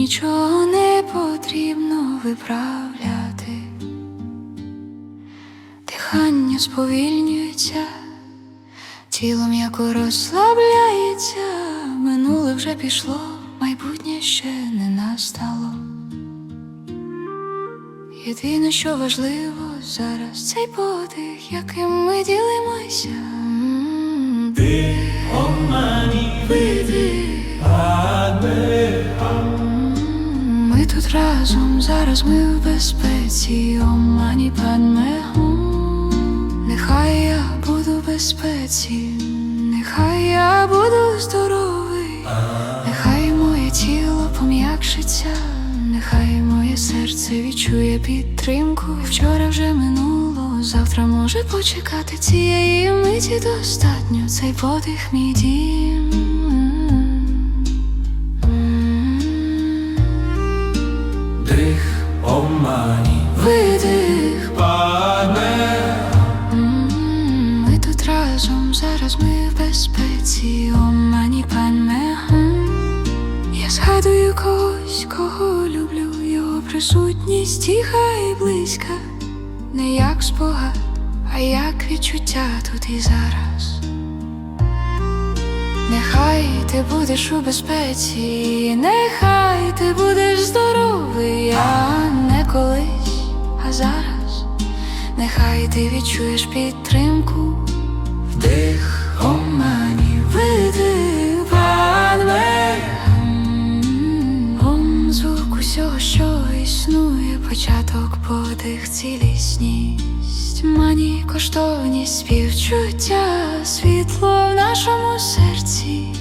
нічого не потрібно виправляти. Дихання сповільнюється, тіло м'яко розслабляється, минуле вже пішло, майбутнє ще не настало. Єдине, що важливо зараз, цей подих, яким ми ділимося. Ми тут разом, зараз ми в безпеці, омані падме гум. Нехай я буду в безпеці, нехай я буду здоровий, нехай моє тіло пом'якшиться, нехай моє серце відчує підтримку. Вчора вже минуло, завтра може почекати цієї миті достатньо. Цей подих мій дім. Омані Видих, паде ми тут разом, зараз ми в безпеці, омані гум. Я згадую когось, кого люблю, його присутність тиха і близька, не як спогад, а як відчуття тут і зараз. Нехай ти будеш у безпеці, нехай ти будеш здоровий, а не колись, а зараз. Нехай ти відчуєш підтримку, Дих омані видих. Ом звук усього, що існує, початок, подих, цілісність, мані, коштовність, співчуття, світло в нашому серці,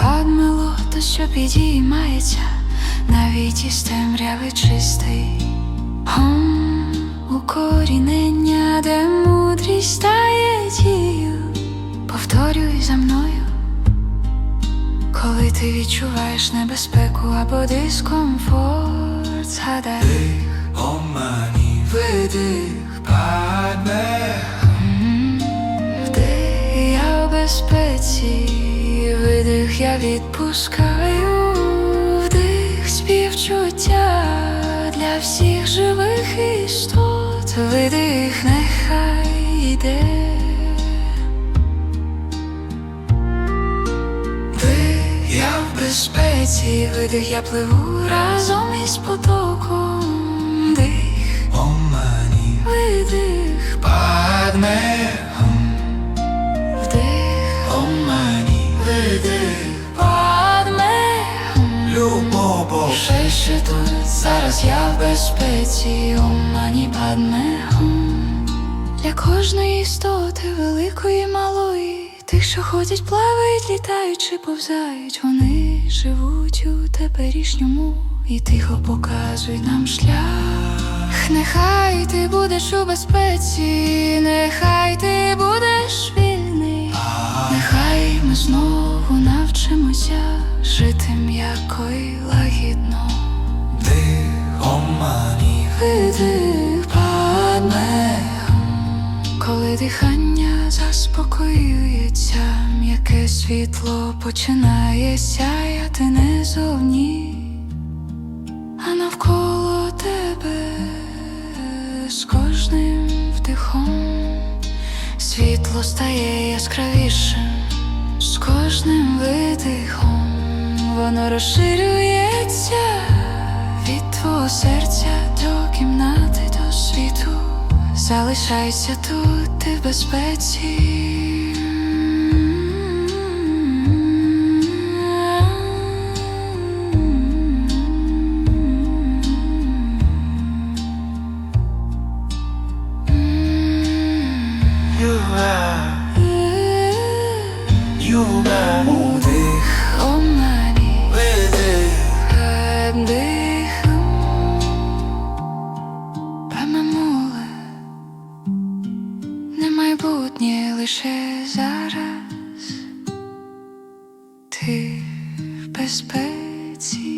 падме лото, що підіймається, навіть із темряви чистий. Гом, укорінення, де мудрість стає дію, повторюй за мною. Коли ти відчуваєш небезпеку або дискомфорт, згадай. Омані видих, паде вдих, я в безпеці, видих, я відпускаю, видих, нехай йде. ви я в безпеці, видих, я пливу разом із потоком, дих, мені. Видих, падме любов Ще ще тут, зараз я в безпеці, омані падме. гум. Для кожної істоти, великої, малої, тих, що ходять, плавають, літають чи повзають, вони живуть у теперішньому і тихо показують нам шлях. Нехай ти будеш у безпеці, нехай ти будеш вільний, нехай ми знову навчимося жити м'яко і лагідно. Омані Видих коли дихання заспокоюється, м'яке світло починає сяяти не зовні, а навколо тебе. З кожним вдихом світло стає яскравішим, з кожним видихом воно розширюється від твого серця до світу. Залишайся тут, ти в безпеці. Майбутнє лише зараз. Ти в безпеці.